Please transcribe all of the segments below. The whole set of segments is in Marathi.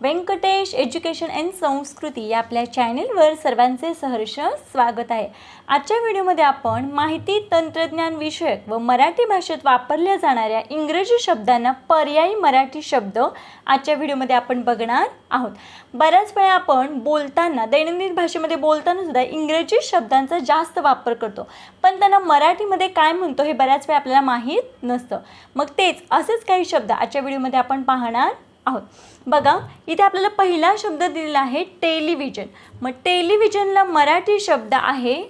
व्यंकटेश एज्युकेशन अँड संस्कृती या आपल्या चॅनेलवर सर्वांचे सहर्ष स्वागत आहे. आजच्या व्हिडिओमध्ये आपण माहिती तंत्रज्ञान विषयक व मराठी भाषेत वापरल्या जाणाऱ्या इंग्रजी शब्दांना पर्यायी मराठी शब्द आजच्या व्हिडिओमध्ये आपण बघणार आहोत. बऱ्याच वेळा आपण बोलताना दैनंदिन भाषेमध्ये बोलताना सुद्धा इंग्रजी शब्दांचा जास्त वापर करतो. पण त्यांना मराठीमध्ये काय म्हणतो हे बऱ्याच वेळा आपल्याला माहीत नसतं. मग तेच असेच काही शब्द आजच्या व्हिडिओमध्ये आपण पाहणार आहोत. बघा इथे आपल्याला पहिला शब्द दिलेला आहे टेलिव्हिजन. मग टेलिव्हिजनला मराठी शब्द आहे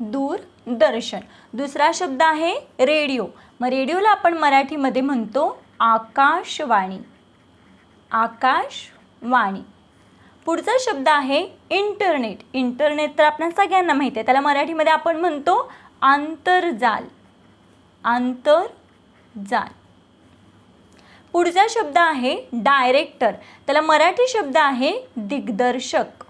दूरदर्शन. दुसरा शब्द आहे रेडिओ. मग रेडिओला आपण मराठीमध्ये म्हणतो आकाशवाणी. आकाशवाणी. पुढचा शब्द आहे इंटरनेट. इंटरनेट तर आपल्या सगळ्यांना माहिती आहे. त्याला मराठीमध्ये आपण म्हणतो आंतरजाल. आंतरजाल. पुढचा शब्द आहे डायरेक्टर. त्याला मराठी शब्द आहे दिग्दर्शक.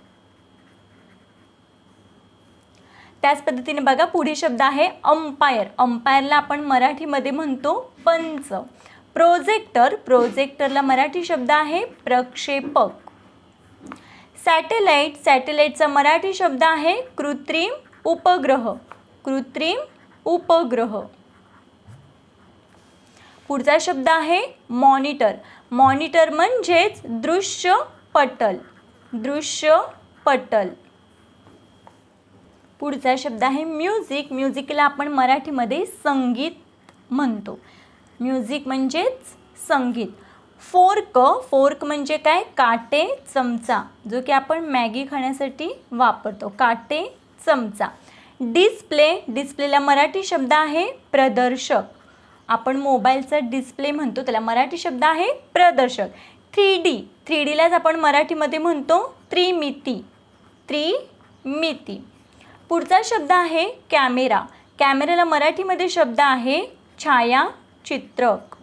त्याच पद्धतीने बघा पुढे शब्द आहे अंपायर. अंपायरला आपण मराठीमध्ये म्हणतो पंच. प्रोजेक्टर प्रोजेक्टरला मराठी शब्द आहे प्रक्षेपक. सॅटेलाईट सॅटेलाईटचा मराठी शब्द आहे कृत्रिम उपग्रह. कृत्रिम उपग्रह. पुढचा शब्द आहे मॉनिटर. मॉनिटर म्हणजेच दृश्य पटल. दृश्य पटल. पुढचा शब्द आहे म्युझिक. म्युझिकला आपण मराठीमध्ये संगीत म्हणतो. म्युझिक म्हणजेच संगीत. फोर्क. फोर्क म्हणजे काय? काटे चमचा जो की आपण मॅगी खाण्यासाठी वापरतो. काटे चमचा. डिस्प्ले. डिस्प्लेला मराठी शब्द आहे प्रदर्शक. आपण मोबाईलचा डिस्प्ले म्हणतो त्याला मराठी शब्द आहे प्रदर्शक. थ्री डी थ्री डीलाच आपण मराठीमध्ये म्हणतो त्रिमिती. त्रिमिती. पुढचा शब्द आहे कॅमेरा. कॅमेऱ्याला मराठीमध्ये शब्द आहे छायाचित्रक.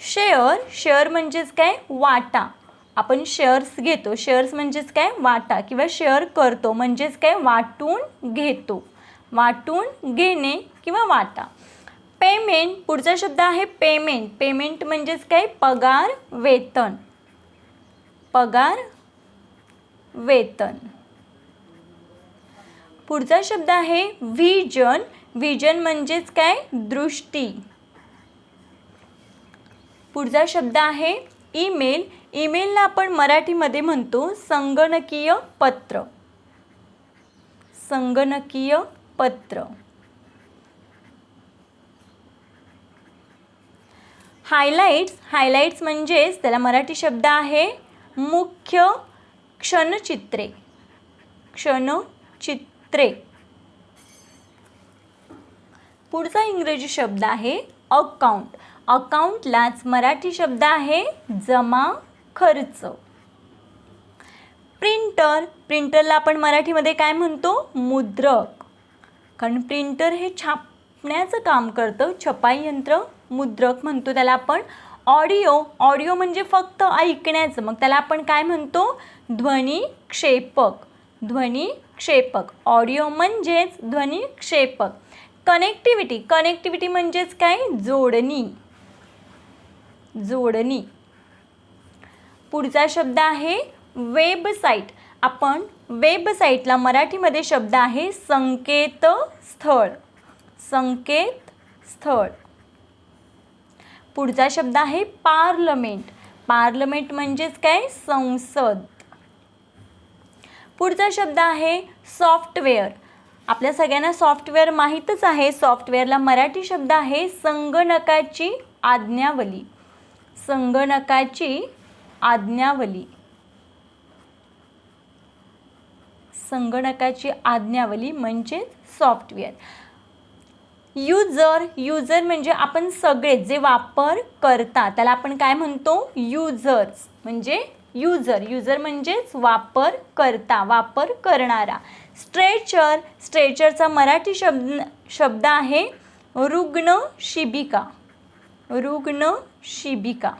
शेअर शेअर म्हणजेच काय? वाटा. आपण शेअर्स घेतो. शेअर्स म्हणजेच काय? वाटा. किंवा शेअर करतो म्हणजेच काय? वाटून घेतो. वाटून घेणे. किंवा वाटा. पेमेंट पुढचा शब्द आहे पेमेंट पेमेंट म्हणजेच काय? पगार वेतन. पगार वेतन. पुढचा शब्द आहे व्हिजन व्हिजन म्हणजेच काय? दृष्टी. पुढचा शब्द आहे ईमेल ईमेलला आपण मराठीमध्ये म्हणतो संगणकीय पत्र. संगणकीय पत्र. हायलाईट्स हायलाईट्स म्हणजेच त्याला मराठी शब्द आहे मुख्य क्षणचित्रे. क्षणचित्रे. पुढचा इंग्रजी शब्द आहे अकाउंट अकाउंटलाच मराठी शब्द आहे जमा खर्च. प्रिंटर प्रिंटरला आपण मराठीमध्ये काय म्हणतो? मुद्रक. कारण प्रिंटर हे छापण्याचं काम करतं छपाई यंत्र मुद्रक म्हणतो त्याला आपण ऑडिओ ऑडिओ म्हणजे फक्त ऐकण्याचं. मग त्याला आपण काय म्हणतो? ध्वनी क्षेपक ध्वनी क्षेपक ऑडिओ म्हणजेच ध्वनी क्षेपक कनेक्टिव्हिटी कनेक्टिव्हिटी म्हणजेच काय? जोडणी. जोडणी. पुढचा शब्द आहे वेबसाईट आपण वेबसाईटला मराठीमध्ये शब्द आहे संकेतस्थळ. संकेतस्थळ. पुढचा शब्द आहे पार्लमेंट. पार्लमेंट म्हणजेच काय? संसद. पुढचा शब्द आहे सॉफ्टवेअर. आपल्या सगळ्यांना सॉफ्टवेअर माहीतच आहे. सॉफ्टवेअरला मराठी शब्द आहे संगणकाची आज्ञावली. संगणकाची आज्ञावली. संगणकाची आज्ञावली म्हणजेच सॉफ्टवेअर. युजर युजर म्हणजे आपण सगळे जे वापर करता त्याला आपण काय म्हणतो? युजर्स. म्हणजे युजर. युजर म्हणजेच वापर करता वापर करणारा. स्ट्रेचर स्ट्रेचरचा मराठी शब्द शब्द आहे रुग्ण शिबिका. रुग्ण शिबिका.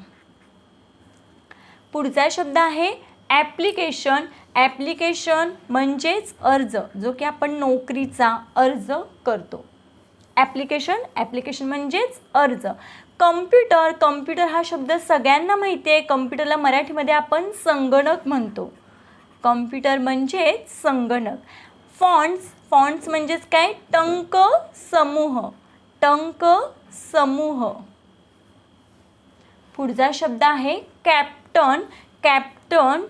पुढचा शब्द आहे ॲप्लिकेशन. ॲप्लिकेशन म्हणजेच अर्ज जो की आपण नोकरीचा अर्ज करतो. ॲप्लिकेशन ॲप्लिकेशन म्हणजेच अर्ज. कम्प्युटर कम्प्युटर हा शब्द सगळ्यांना माहिती आहे. कम्प्युटरला मराठीमध्ये आपण संगणक म्हणतो. कम्प्युटर म्हणजे संगणक. फॉन्ट्स फॉन्ट्स म्हणजेच काय? टंक समूह. टंक समूह. पुढचा शब्द आहे कॅप्टन कॅप्टन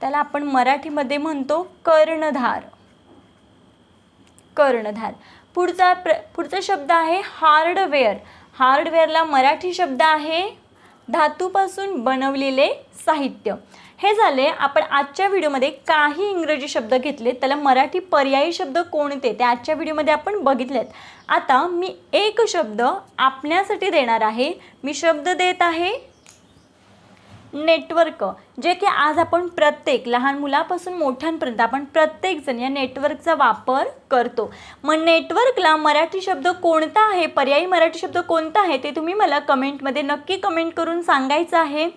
त्याला आपण मराठीमध्ये म्हणतो कर्णधार. कर्णधार. पुढचा प्र पुढचा शब्द आहे हार्डवेअर. हार्डवेअरला मराठी शब्द आहे धातूपासून बनवलेले साहित्य. हे झाले आपण आजच्या व्हिडिओमध्ये काही इंग्रजी शब्द घेतले त्याला मराठी पर्यायी शब्द कोणते ते आजच्या व्हिडिओमध्ये आपण बघितलेत. आता मी एक शब्द आपण्यासाठी देणार आहे. मी शब्द देत आहे नेटवर्क. जे की आज आपण प्रत्येक लहान मुलापासून मोठ्यांपर्यंत आपण प्रत्येकजण या नेटवर्कचा वापर करतो. मग नेटवर्कला मराठी शब्द कोणता आहे? पर्यायी मराठी शब्द कोणता आहे? ते तुम्ही मला कमेंटमध्ये नक्की कमेंट करून सांगायचं आहे.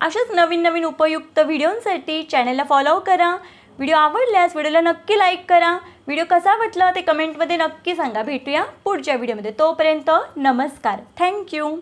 अशाच नवीन नवीन उपयुक्त व्हिडिओंसाठी चॅनलला फॉलो करा. व्हिडिओ आवडल्यास व्हिडिओला नक्की लाईक करा. व्हिडिओ कसा वाटला ते कमेंटमध्ये नक्की सांगा. भेटूया पुढच्या व्हिडिओमध्ये. तोपर्यंत नमस्कार. थँक्यू.